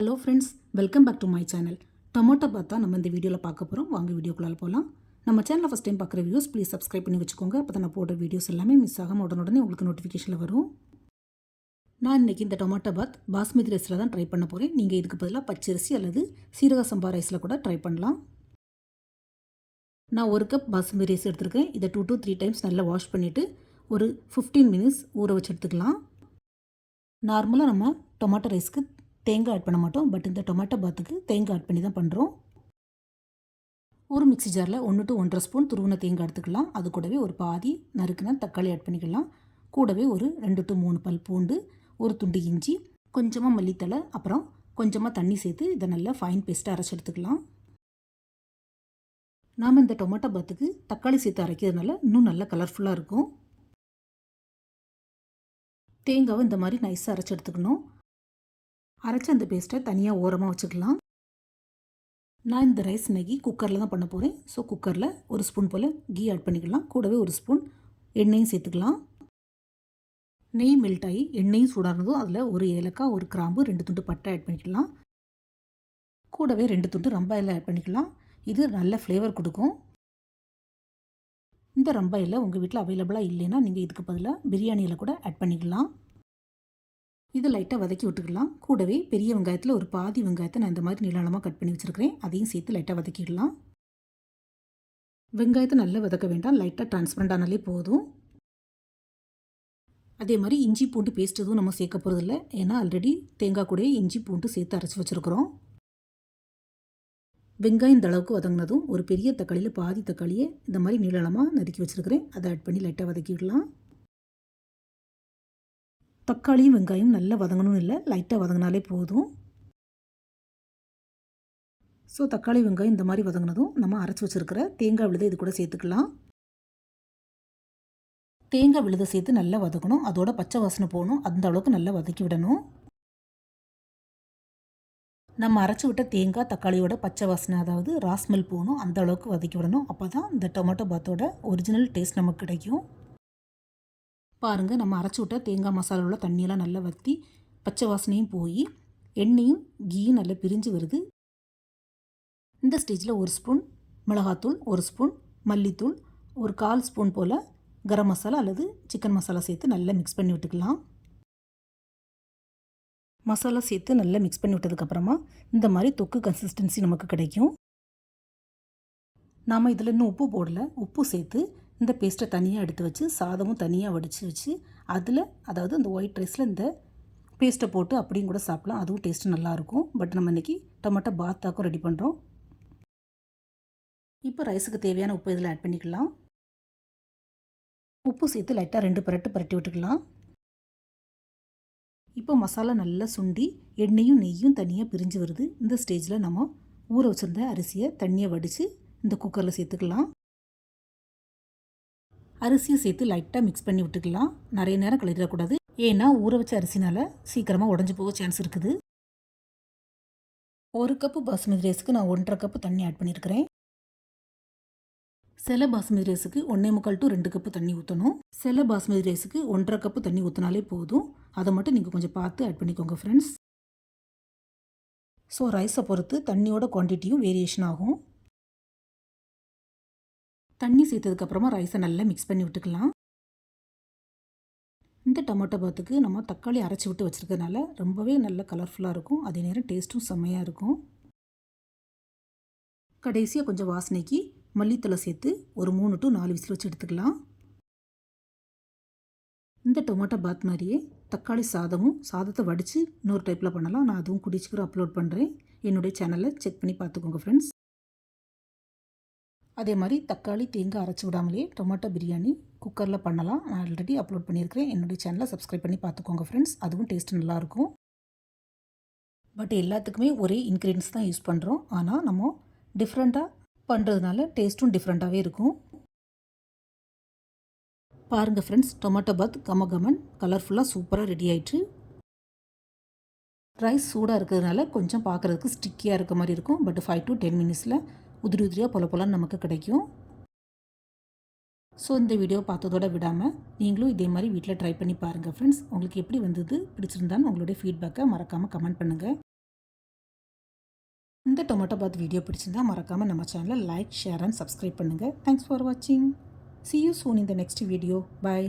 Hello friends welcome back to my channel tomato பார்த்தா நம்ம இந்த வீடியோவில் பார்க்க போகிறோம் வாங்க வீடியோக்குள்ளால் போகலாம் நம்ம சேனலில் ஃபஸ்ட் டைம் பார்க்குற வியூஸ் ப்ளீஸ் சப்ஸ்கிரைப் பண்ணி வச்சுக்கோங்க. அப்போ தான் நான் போடுற வீடியோஸ் எல்லாமே மிஸ் ஆகாமல் உடனுடனே உங்களுக்கு நோட்டிஃபிகேஷனில் வரும். நான் இன்றைக்கி இந்த டொமேட்டோ பாத் பாஸ்மதி ரைஸில் தான் ட்ரை பண்ண போகிறேன் நீங்கள் இதுக்கு பதிலாக பச்சரிசி அல்லது சீரக சம்பா ரைஸில் கூட ட்ரை பண்ணலாம். நான் ஒரு கப் பாஸ்மதி ரைஸ் எடுத்திருக்கேன். இதை டூ டூ த்ரீ டைம்ஸ் நல்லா வாஷ் பண்ணிவிட்டு ஒரு ஃபிஃப்டீன் மினிட்ஸ் ஊற வச்சு எடுத்துக்கலாம். நார்மலாக நம்ம டொமேட்டோ ரைஸ்க்கு தேங்காய் ஆட் பண்ண மாட்டோம். பட் இந்த டொமேட்டோ பாத்துக்கு தேங்காய் ஆட் பண்ணி தான் பண்ணுறோம் ஒரு மிக்சி ஜாரில் ஒன்று டு ஒன்றரை ஸ்பூன் துருவின தேங்காய் எடுத்துக்கலாம். அது கூடவே ஒரு பாதி நறுக்குன தக்காளி ஆட் பண்ணிக்கலாம். கூடவே ஒரு ரெண்டு டு மூணு பல் பூண்டு ஒரு துண்டு இஞ்சி கொஞ்சமாக மல்லித்தலை அப்புறம் கொஞ்சமாக தண்ணி சேர்த்து இதை நல்லா ஃபைன் பேஸ்ட்டாக அரைச்சி எடுத்துக்கலாம். நாம் இந்த டொமேட்டோ பாத்துக்கு தக்காளி சேர்த்து அரைக்கிறதுனால இன்னும் நல்லா கலர்ஃபுல்லாக இருக்கும். தேங்காவை இந்த மாதிரி நைஸாக அரைச்சி எடுத்துக்கணும். அரைச்ச அந்த பேஸ்ட்டை தனியாக ஓரமாக வச்சுக்கலாம். நான் இந்த ரைஸ் நெகி குக்கரில் தான் பண்ண போகிறேன் ஸோ குக்கரில் ஒரு ஸ்பூன் போல் கீ ஆட் பண்ணிக்கலாம். கூடவே ஒரு ஸ்பூன் எண்ணெயும் சேர்த்துக்கலாம். நெய் மெல்ட் ஆகி எண்ணெயும் சூடானதும் அதில் ஒரு ஏலக்காய் ஒரு கிராம்பு ரெண்டு துண்டு பட்டை ஆட் பண்ணிக்கலாம். கூடவே ரெண்டு துண்டு ரம்பாயில் ஆட் பண்ணிக்கலாம். இது நல்ல ஃப்ளேவர் கொடுக்கும். இந்த ரம்பாயில் உங்கள் வீட்டில் அவைலபிளாக இல்லைன்னா நீங்கள் இதுக்கு பதிலாக பிரியாணியில் கூட ஆட் பண்ணிக்கலாம். இது லைட்டாக வதக்கி விட்டுக்கலாம். கூடவே பெரிய வெங்காயத்தில் ஒரு பாதி வெங்காயத்தை நான் இந்த மாதிரி நிலநலமாக கட் பண்ணி வச்சுருக்கிறேன். அதையும் சேர்த்து லைட்டாக வதக்கிடலாம். வெங்காயத்தை நல்லா வதக்க வேண்டாம். லைட்டாக டிரான்ஸ்பரண்ட் ஆனாலே போதும். அதே மாதிரி இஞ்சி பூண்டு பேஸ்ட் எதுவும் நம்ம சேர்க்க போகிறதில்ல ஏன்னா ஆல்ரெடி தேங்காய் கூட இஞ்சி பூண்டு சேர்த்து அரைச்சி வச்சுருக்குறோம். வெங்காயம் இந்த அளவுக்கு வதங்கினதும் ஒரு பெரிய தக்காளியில் பாதி தக்காளியை இந்த மாதிரி நீளமாக நறுக்கி வச்சுருக்கிறேன். அதை ஆட் பண்ணி லைட்டாக வதக்கிடலாம். தக்காளியும் வெங்காயம் நல்லா வதங்கணும் இல்லை. லைட்டாக வதங்கினாலே போதும். ஸோ தக்காளி வெங்காயம் இந்த மாதிரி வதங்கினதும் நம்ம அரைச்சி வச்சுருக்கிற தேங்காய் விழுதை இது கூட சேர்த்துக்கலாம். தேங்காய் விழுதை சேர்த்து நல்லா வதக்கணும். அதோட பச்சை வாசனை போகணும். அந்த அளவுக்கு நல்லா வதக்கி விடணும். நம்ம அரைச்சி விட்ட தேங்காய் தக்காளியோட பச்சை வாசனை அதாவது ராஸ்மெல் போகணும். அந்த அளவுக்கு வதக்கி விடணும். அப்போ தான் இந்த டொமேட்டோ பாத்தோட ஒரிஜினல் டேஸ்ட் நமக்கு கிடைக்கும். பாருங்கள் நம்ம அரைச்சி விட்ட தேங்காய் மசாலாவில் தண்ணியெல்லாம் நல்லா வற்றி பச்சை வாசனையும் போய் எண்ணெயும் கீயும் நல்லா பிரிஞ்சு வருது. இந்த ஸ்டேஜில் ஒரு ஸ்பூன் மிளகாத்தூள் ஒரு ஸ்பூன் மல்லித்தூள் ஒரு கால் ஸ்பூன் போல் கரம் மசாலா அல்லது சிக்கன் மசாலா சேர்த்து நல்லா மிக்ஸ் பண்ணி விட்டுக்கலாம். மசாலா சேர்த்து நல்லா மிக்ஸ் பண்ணி விட்டதுக்கப்புறமா இந்த மாதிரி தொக்கு கன்சிஸ்டன்சி நமக்கு கிடைக்கும். நாம் இதில் இன்னும் உப்பு போடலை. உப்பு சேர்த்து இந்த பேஸ்ட்டை தனியாக எடுத்து வச்சு சாதமும் தனியாக வடித்து வச்சு அதில் அதாவது இந்த ஒயிட் ரைஸில் இந்த பேஸ்ட்டை போட்டு அப்படியும் கூட சாப்பிட்லாம். அதுவும் டேஸ்ட்டு நல்லாயிருக்கும். பட் நம்ம இன்றைக்கி டொமேட்டோ பாத்தாக்கும் ரெடி பண்ணுறோம் இப்போ ரைஸுக்கு தேவையான உப்பு இதில் ஆட் பண்ணிக்கலாம். உப்பு சேர்த்து லைட்டாக ரெண்டு பரட்டு பரட்டி விட்டுக்கலாம். இப்போ மசாலா நல்லா சுண்டி எண்ணெயும் நெய்யும் தனியாக பிரிஞ்சு வருது. இந்த ஸ்டேஜில் நம்ம ஊற வச்சுருந்த அரிசியை தண்ணியை வடித்து இந்த குக்கரில் சேர்த்துக்கலாம். அரிசியை சேர்த்து லைட்டாக மிக்ஸ் பண்ணி விட்டுக்கலாம். நிறைய நேரம் கழிடக்கூடாது ஏன்னா ஊற வச்ச அரிசினால் சீக்கிரமாக உடஞ்சி போக சான்ஸ் இருக்குது. ஒரு கப்பு பாஸ்மதி ரைஸுக்கு நான் ஒன்றரை கப்பு தண்ணி ஆட் பண்ணியிருக்கிறேன் சில பாஸ்மதி ரைஸுக்கு ஒன்றே முக்கால் டு ரெண்டு கப்பு தண்ணி ஊற்றணும் சில பாஸ்மதி ரைஸுக்கு ஒன்றரை கப்பு தண்ணி ஊற்றினாலே போதும். அதை மட்டும் நீங்கள் கொஞ்சம் பார்த்து ஆட் பண்ணிக்கோங்க ஃப்ரெண்ட்ஸ் ஸோ ரைஸை பொறுத்து தண்ணியோட குவான்டிட்டியும் வேரியேஷன் ஆகும். தண்ணி சேர்த்ததுக்கப்புறமா ரைஸை நல்லா மிக்ஸ் பண்ணி விட்டுக்கலாம். இந்த டொமேட்டோ பாத்துக்கு நம்ம தக்காளி அரைச்சி விட்டு வச்சுருக்கனால ரொம்பவே நல்ல கலர்ஃபுல்லாக இருக்கும். அதே நேரம் டேஸ்ட்டும் செம்மையாக இருக்கும். கடைசியாக கொஞ்சம் வாசனைக்கு மல்லித்தலை சேர்த்து ஒரு மூணு டு நாலு விசில் வச்சு எடுத்துக்கலாம். இந்த டொமேட்டோ பாத் மாதிரியே தக்காளி சாதமும் சாதத்தை வடித்து இன்னொரு டைப்பில் பண்ணலாம். நான் அதுவும் குடிச்சுக்கிற அப்லோட் பண்ணுறேன் என்னுடைய சேனலை செக் பண்ணி பார்த்துக்கோங்க ஃப்ரெண்ட்ஸ் அதே மாதிரி தக்காளி தேங்காய் அரைச்சி விடாமலே டொமேட்டோ பிரியாணி குக்கரில் பண்ணலாம். நான் ஆல்ரெடி அப்லோட் பண்ணியிருக்கிறேன். என்னுடைய சேனலை சப்ஸ்கிரைப் பண்ணி பார்த்துக்கோங்க ஃப்ரெண்ட்ஸ் அதுவும் டேஸ்ட் நல்லாயிருக்கும். பட் எல்லாத்துக்குமே ஒரே இன்க்ரீடியன்ஸ் தான் யூஸ் பண்ணுறோம் ஆனால் நம்ம டிஃப்ரெண்ட்டாக பண்ணுறதுனால டேஸ்ட்டும் டிஃப்ரெண்ட்டாகவே இருக்கும். பாருங்கள் ஃப்ரெண்ட்ஸ் டொமேட்டோ பாத் கம கமன் கலர்ஃபுல்லாக சூப்பராக ரெடி ஆயிட்டு ரைஸ் சூடாக இருக்கிறதுனால கொஞ்சம் பார்க்குறதுக்கு ஸ்டிக்கியாக இருக்க மாதிரி இருக்கும். பட் ஃபைவ் டு டென் மினிட்ஸில் உதிரி உதிரியாக பொல பொலன்னு நமக்கு கிடைக்கும். ஸோ இந்த வீடியோ பார்த்ததோட விடாமல் நீங்களும் இதே மாதிரி வீட்டில் ட்ரை பண்ணி பாருங்கள் ஃப்ரெண்ட்ஸ் உங்களுக்கு எப்படி வந்தது பிடிச்சிருந்தான்னு உங்களுடைய ஃபீட்பேக்கை மறக்காமல் கமெண்ட் பண்ணுங்கள் இந்த டொமேட்டோ பாத் வீடியோ பிடிச்சிருந்தா மறக்காமல் நம்ம சேனலை லைக் ஷேர் அண்ட் சப்ஸ்கிரைப் பண்ணுங்கள் தேங்க்ஸ் ஃபார் வாட்சிங் சி யூ சோன் இந்த நெக்ஸ்ட் வீடியோ பாய்